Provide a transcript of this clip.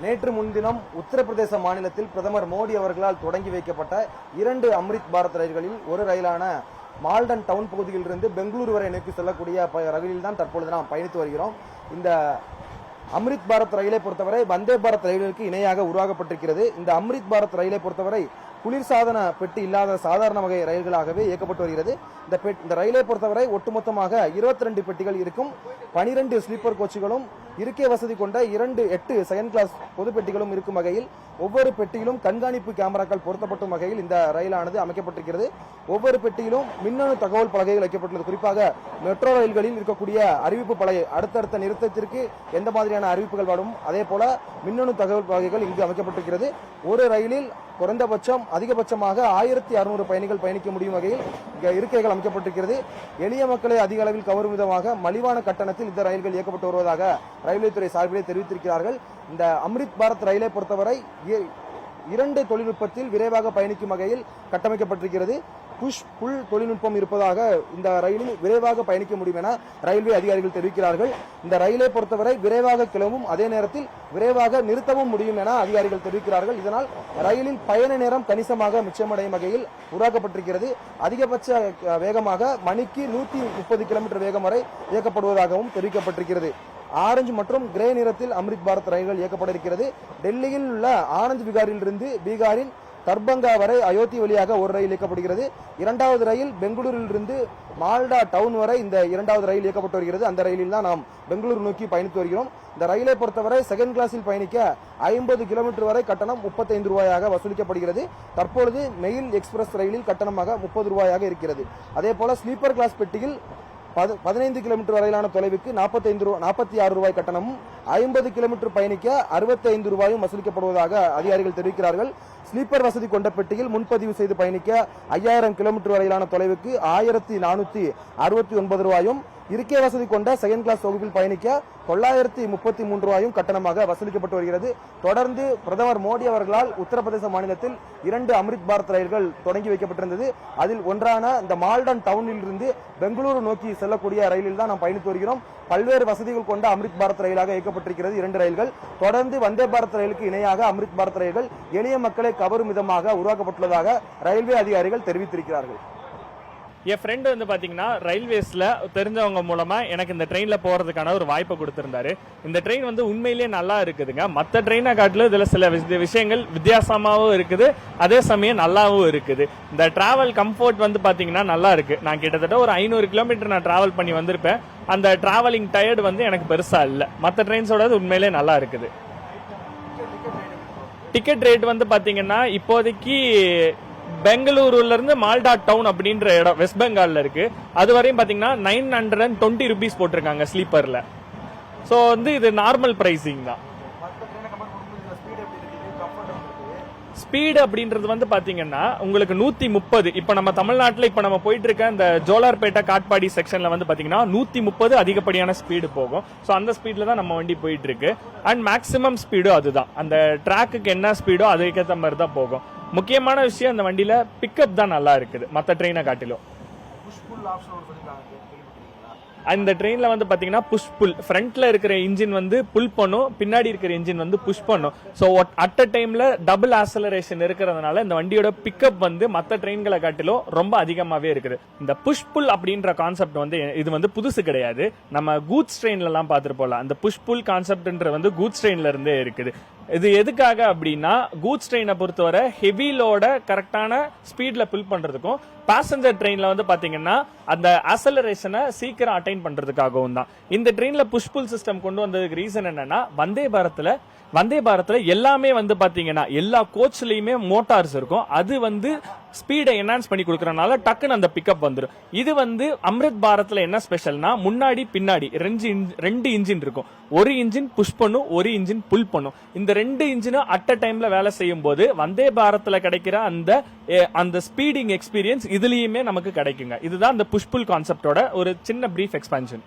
நேற்று முன்தினம் உத்தரப்பிரதேச மாநிலத்தில் பிரதமர் மோடி அவர்களால் தொடங்கி வைக்கப்பட்ட இரண்டு அம்ரித் பாரத் ரயில்களில் ஒரு ரயிலான மால்டன் டவுன் பகுதியிலிருந்து பெங்களூரு வரை நோக்கி செல்லக்கூடிய ப- ரயிலில் தான் தற்பொழுது நாம் பயணித்து வருகிறோம். இந்த அம்ரித் பாரத் ரயிலை பொறுத்தவரை வந்தே பாரத் ரயிலுக்கு இணையாக உருவாக்கப்பட்டிருக்கிறது. இந்த அம்ரித் பாரத் ரயிலை பொறுத்தவரை குளிர்சாதன பெட்டி இல்லாத சாதாரண வகை ரயில்களாகவே இயக்கப்பட்டு வருகிறது. இந்த பெட் இந்த ரயிலை பொறுத்தவரை ஒட்டுமொத்தமாக 22 பெட்டிகள் இருக்கும். 12 ஸ்லீப்பர் கோச்சுகளும் இருக்கை வசதி கொண்ட இரண்டு எட்டு செகண்ட் கிளாஸ் பொது பெட்டிகளும் இருக்கும் வகையில் ஒவ்வொரு பெட்டியிலும் கண்காணிப்பு கேமராக்கள் பொருத்தப்படும் வகையில் இந்த ரயிலானது அமைக்கப்பட்டிருக்கிறது. ஒவ்வொரு பெட்டியிலும் மின்னணு தகவல் பலகைகள் வைக்கப்பட்டுள்ளது. குறிப்பாக மெட்ரோ ரயில்களில் இருக்கக்கூடிய அறிவிப்பு பலகை அடுத்தடுத்த நிறுத்தத்திற்கு எந்த மாதிரியான அறிவிப்புகள் வரும்? அதே போல மின்னணு தகவல் பலகைகள் இங்கு அமைக்கப்பட்டிருக்கிறது. ஒரு ரயிலில் குறைந்தபட்சம் அதிகபட்சமாக ஆயிரத்தி அறுநூறு பயணிகள் பயணிக்க முடியும் வகையில் இருக்கைகள் அமைக்கப்பட்டிருக்கிறது. எளிய மக்களை அதிக அளவில் கவரும் விதமாக மலிவான கட்டணத்தில் இந்த ரயில்கள் இயக்கப்பட்டு வருவதாக ரயில்வே துறை சார்பிலே தெரிவித்திருக்கிறார்கள். இந்த அம்ரித் பாரத் ரயிலை பொறுத்தவரை இ- இரண்டு தொழில்நுட்பத்தில் விரைவாக பயணிக்கும் வகையில் கட்டமைக்கப்பட்டிருக்கிறது. புஷ் புல் தொழில்நுட்பம் இருப்பதாக இந்த ரயிலில் விரைவாக பயணிக்க முடியும் என ரயில்வே அதிகாரிகள் தெரிவிக்கிறார்கள். இந்த ரயிலை பொறுத்தவரை விரைவாக கிளம்பும் அதே நேரத்தில் விரைவாக நிறுத்தவும் முடியும் என அதிகாரிகள் தெரிவிக்கிறார்கள். இதனால் ரயிலில் பயண நேரம் கணிசமாக மிச்சமடையும் வகையில் உருவாக்கப்பட்டிருக்கிறது. அதிகபட்ச வேகமாக மணிக்கு நூத்தி முப்பது கிலோமீட்டர் வேகம் வரை இயக்கப்படுவதாகவும் தெரிவிக்கப்பட்டிருக்கிறது. ஆரஞ்சு மற்றும் கிரே நிறத்தில் அம்ரித் பாரத் ரயில்கள் இயக்கப்பட இருக்கிறது டெல்லியில் உள்ள ஆனந்த் விகாரிலிருந்து பீகாரின் தர்பங்கா வரை அயோத்தி வழியாக ஒரு ரயில் இயக்கப்படுகிறது. இரண்டாவது ரயில் பெங்களூரிலிருந்து மால்டா டவுன் வரை இந்த இரண்டாவது ரயில் இயக்கப்பட்டு வருகிறது. அந்த ரயிலில் தான் நாம் பெங்களூர் நோக்கி பயணித்து வருகிறோம். இந்த ரயிலை பொறுத்தவரை செகண்ட் கிளாஸில் பயணிக்க ஐம்பது கிலோமீட்டர் வரை கட்டணம் முப்பத்தைந்து ரூபாயாக வசூலிக்கப்படுகிறது. தற்பொழுது மெயில் எக்ஸ்பிரஸ் ரயிலில் கட்டணமாக முப்பது ரூபாயாக இருக்கிறது. அதே போல ஸ்லீப்பர் கிளாஸ் பெட்டியில் பது- பதினைந்து கிலோமீட்டர் வரையிலான தொலைவுக்கு நாற்பத்தைந்து ரூபா நாற்பத்தி ஆறு ரூபாய் கட்டணமும் ஐம்பது கிலோமீட்டர் பயணிக்க அறுபத்தைந்து ரூபாயும் வசூலிக்கப்படுவதாக அதிகாரிகள் தெரிவிக்கிறார்கள். ஸ்லீப்பர் வசதி கொண்ட பெட்டியில் முன்பதிவு செய்து பயணிக்க ஐயாயிரம் கிலோமீட்டர் வரையிலான தொலைவுக்கு ஆயிரத்தி நானூற்றி அறுபத்தி ஒன்பது ரூபாயும் இருக்கை வசதி கொண்ட செகண்ட் கிளாஸ் வகுப்பில் பயணிக்க தொள்ளாயிரத்தி முப்பத்தி மூன்று ரூபாயும் கட்டணமாக வசூலிக்கப்பட்டு வருகிறது. தொடர்ந்து பிரதமர் மோடி அவர்களால் உத்தரப்பிரதேச மாநிலத்தில் இரண்டு அம்ரித் பாரத் ரயில்கள் தொடங்கி வைக்கப்பட்டிருந்தது. அதில் ஒன்றான இந்த மால்டன் டவுனில் இருந்து பெங்களூரு நோக்கி செல்லக்கூடிய ரயிலில் தான் நாம் பயணித்து வருகிறோம். பல்வேறு வசதிகள் கொண்ட அம்ரித் பாரத் ரயிலாக இயக்கப்பட்டிருக்கிறது இரண்டு ரயில்கள். தொடர்ந்து வந்தே பாரத் ரயிலுக்கு இணையாக அம்ரித் பாரத் ரயில்கள் எளிய மக்களை கவரும் விதமாக உருவாக்கப்பட்டுள்ளதாக ரயில்வே அதிகாரிகள் தெரிவித்திருக்கிறார்கள். என் ஃப்ரெண்டு வந்து பார்த்தீங்கன்னா ரயில்வேஸில் தெரிஞ்சவங்க மூலமாக எனக்கு இந்த ட்ரெயினில் போகிறதுக்கான ஒரு வாய்ப்பை கொடுத்துருந்தாரு. இந்த ட்ரெயின் வந்து உண்மையிலேயே நல்லா இருக்குதுங்க. மற்ற ட்ரெயினை காட்டிலும் இதில் சில விஷயங்கள் வித்தியாசமாகவும் இருக்குது. அதே சமயம் நல்லாவும் இருக்குது. இந்த ட்ராவல் கம்ஃபர்ட் வந்து பார்த்தீங்கன்னா நல்லா இருக்குது நான் கிட்டத்தட்ட ஒரு ஐநூறு கிலோமீட்டர் நான் ட்ராவல் பண்ணி வந்திருப்பேன். அந்த ட்ராவலிங் டயர்டு வந்து எனக்கு பெருசாக இல்லை. மற்ற ட்ரெயின்ஸோட உண்மையிலேயே நல்லா இருக்குது. டிக்கெட் ரேட் வந்து பார்த்தீங்கன்னா இப்போதைக்கு பெங்களூருல இருந்து மால்டா டவுன் அப்படின்ற இடம் வெஸ்ட் பெங்கால்ல இருக்கு. அது வரையும் பாத்தீங்கன்னா nine hundred and twenty rupees போட்டிருக்காங்க ஸ்லீப்பர்ல ஸோ வந்து இது நார்மல் பிரைசிங் தான். ஸ்பீடு அப்படின்றது வந்து பாத்தீங்கன்னா உங்களுக்கு நூத்தி முப்பது. இப்ப நம்ம தமிழ்நாட்டில் இப்ப நம்ம போயிட்டு இருக்க இந்த ஜோலார்பேட்டை காட்பாடி செக்ஷன்ல வந்து பாத்தீங்கன்னா நூத்தி முப்பது அதிகப்படியான ஸ்பீடு போகும். ஸோ அந்த ஸ்பீட்ல தான் நம்ம வண்டி போயிட்டு இருக்கு அண்ட் மேக்ஸிமம் ஸ்பீடும் அதுதான். அந்த ட்ராக்குக்கு என்ன ஸ்பீடோ அதுக்கேற்ற மாதிரி தான் போகும். முக்கியமான விஷயம் அந்த வண்டியில பிக்கப் தான் நல்லா இருக்குது. மத்த ட்ரெயினை காட்டிலும். அந்த ட்ரெயின்ல வந்து பாத்தீங்கன்னா புஷ் புல் ஃப்ரண்ட்ல இருக்கிற இன்ஜின் வந்து புல் பண்ணும். பின்னாடி இருக்கிற இன்ஜின் வந்து புஷ் பண்ணும். ஸோ அட் அ டைம்ல டபுள் ஆசலரேஷன் இருக்கிறதுனால இந்த வண்டியோட பிக்கப் வந்து மற்ற ட்ரெயின்களை காட்டிலும் ரொம்ப அதிகமாவே இருக்குது. இந்த புஷ் புல் அப்படின்ற கான்செப்ட் வந்து இது வந்து புதுசு கிடையாது. நம்ம கூட்ஸ் ட்ரெயின்ல எல்லாம் பார்த்துட்டு போகலாம். அந்த புஷ் புல் கான்செப்ட்ன்ற வந்து கூட்ஸ் ட்ரெயின்ல இருந்தே இருக்குது. இது எதுக்காக அப்படின்னா கூட்ஸ் ட்ரெயினை பொறுத்தவரை ஹெவி லோட கரெக்டான ஸ்பீட்ல ஃபில் பண்றதுக்கும் பேசஞ்சர் ட்ரெயின்ல வந்து பாத்தீங்கன்னா அந்த அசலரேஷனை சீக்கிரம் அட்டைன் பண்றதுக்காகவும் தான். இந்த ட்ரெயின்ல புஷ் புல் சிஸ்டம் கொண்டு வந்ததுக்கு ரீசன் என்னன்னா வந்தே பாரத்ல வந்தே பாரத்ல எல்லாமே வந்து பாத்தீங்கன்னா எல்லா கோச்லயுமே மோட்டார்ஸ் இருக்கும். அது வந்து ஸ்பீடை என்ஹான்ஸ் பண்ணி கொடுக்கறனால டக்குன்னு அந்த பிக்கப் வந்துடும் இது வந்து அம்ரித் பாரத்ல என்ன ஸ்பெஷல்னா முன்னாடி பின்னாடி ரெண்டு இன்ஜ்- ரெண்டு இன்ஜின் இருக்கும். ஒரு இன்ஜின் புஷ் பண்ணும் ஒரு இன்ஜின் புல் பண்ணும். இந்த ரெண்டு இன்ஜினும் அட் அ டைம்ல வேலை செய்யும் போது வந்தே பாரத்ல கிடைக்கிற அந்த அந்த ஸ்பீடிங் எக்ஸ்பீரியன்ஸ் இதுலயுமே நமக்கு கிடைக்குங்க. இதுதான் இந்த புஷ் புல் கான்செப்டோட ஒரு சின்ன பிரீஃப் எக்ஸ்பான்ஷன்